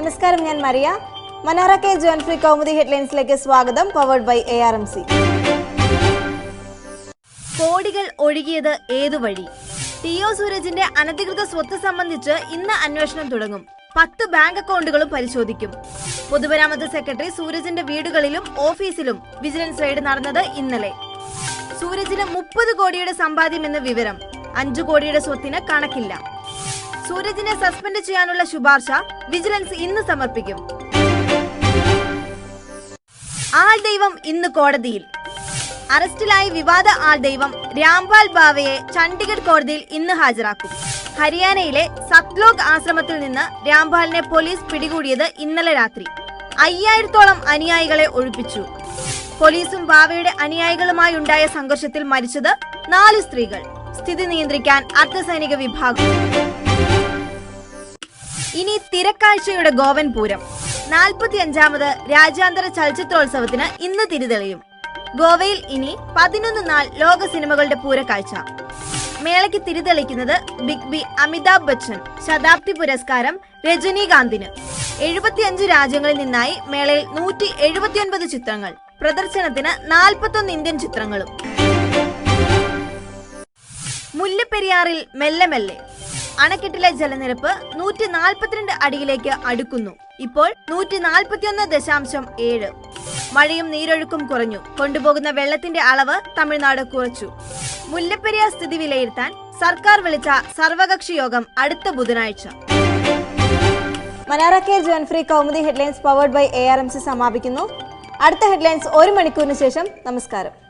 നമസ്കാരം ഞാൻ Mariya Manara K. Johnfry Kaumudi ഹെഡ്ലൈൻസിലേക്ക് സ്വാഗതം powered by A R M C കോടികൾ ഒഴുകിയത് ഏതുവഴി ടി ഒ സൂരജിന്റെ അനധികൃത സ്വത്ത് സംബന്ധിച്ച് ഇന്ന് അന്വേഷണം തുടങ്ങും. പത്ത് ബാങ്ക് അക്കൗണ്ടുകളും പരിശോധിക്കും. പൊതുമരാമത്ത് സെക്രട്ടറി സൂരജിന്റെ വീടുകളിലും ഓഫീസിലും വിജിലൻസ് റെയ്ഡ് നടന്നത് ഇന്നലെ. സൂരജിന് മുപ്പത് കോടിയുടെ സമ്പാദ്യം എന്ന വിവരം അഞ്ചു കോടിയുടെ സ്വത്തിന് കണക്കില്ല. സൂരജിനെ സസ്പെൻഡ് ചെയ്യാനുള്ള ശുപാർശ വിജിലൻസ് ഇന്ന് സമർപ്പിക്കും. ആൾ ദൈവം ഇന്ന് കോടതിയിൽ. അറസ്റ്റിലായ വിവാദ ആൾ ദൈവം രാംപാൽ ബാവയെ ചണ്ഡീഗഡ് കോടതിയിൽ ഇന്ന് ഹാജരാക്കും. ഹരിയാനയിലെ സത്ലോക് ആശ്രമത്തിൽ നിന്ന് രാംപാലിനെ പോലീസ് പിടികൂടിയത് ഇന്നലെ രാത്രി. അയ്യായിരത്തോളം അനുയായികളെ ഒഴിപ്പിച്ചു. പോലീസും ബാവയുടെ അനുയായികളുമായി ഉണ്ടായ സംഘർഷത്തിൽ മരിച്ചത് നാല് സ്ത്രീകൾ. സ്ഥിതി നിയന്ത്രിക്കാൻ അർദ്ധസൈനിക വിഭാഗം. ഇനി തിരക്കാഴ്ചയുടെ ഗോവൻ പൂരം നാൽപ്പത്തി അഞ്ചാമത് രാജ്യാന്തര ചലച്ചിത്രോത്സവത്തിന് ഇന്ന് തിരിതെളിയും. ഗോവയിൽ ഇനി പതിനൊന്ന് നാൾ ലോക സിനിമകളുടെ പൂരക്കാഴ്ച. മേളയ്ക്ക് തിരിതെളിക്കുന്നത് ബിഗ് ബി അമിതാഭ് ബച്ചൻ ശതാബ്ദി പുരസ്കാരം രജനീകാന്തിന്. എഴുപത്തിയഞ്ച് രാജ്യങ്ങളിൽ നിന്നായി മേളയിൽ നൂറ്റി എഴുപത്തിയൊൻപത് ചിത്രങ്ങൾ. പ്രദർശനത്തിന് നാൽപ്പത്തൊന്ന് ഇന്ത്യൻ ചിത്രങ്ങളും. മുല്ലപ്പെരിയാറിൽ മെല്ലെ മെല്ലെ. അണക്കെട്ടിലെ ജലനിരപ്പ് നൂറ്റി നാൽപ്പത്തിരണ്ട് അടിയിലേക്ക് അടുക്കുന്നു. ഇപ്പോൾ നൂറ്റി നാൽപ്പത്തിയൊന്ന് ദശാംശം ഏഴ്. മഴയും നീരൊഴുക്കും കുറഞ്ഞു. കൊണ്ടുപോകുന്ന വെള്ളത്തിന്റെ അളവ് തമിഴ്നാട് കുറച്ചു. മുല്ലപ്പെരിയാർ സ്ഥിതി വിലയിരുത്താൻ സർക്കാർ വിളിച്ച സർവകക്ഷി യോഗം അടുത്ത ബുധനാഴ്ച. Manara K Johnfry Kaumudi headlines powered by A R M C സമാപിക്കുന്നു. അടുത്ത ഹെഡ്ലൈൻസ് ഒരു മണിക്കൂറിന് ശേഷം നമസ്കാരം.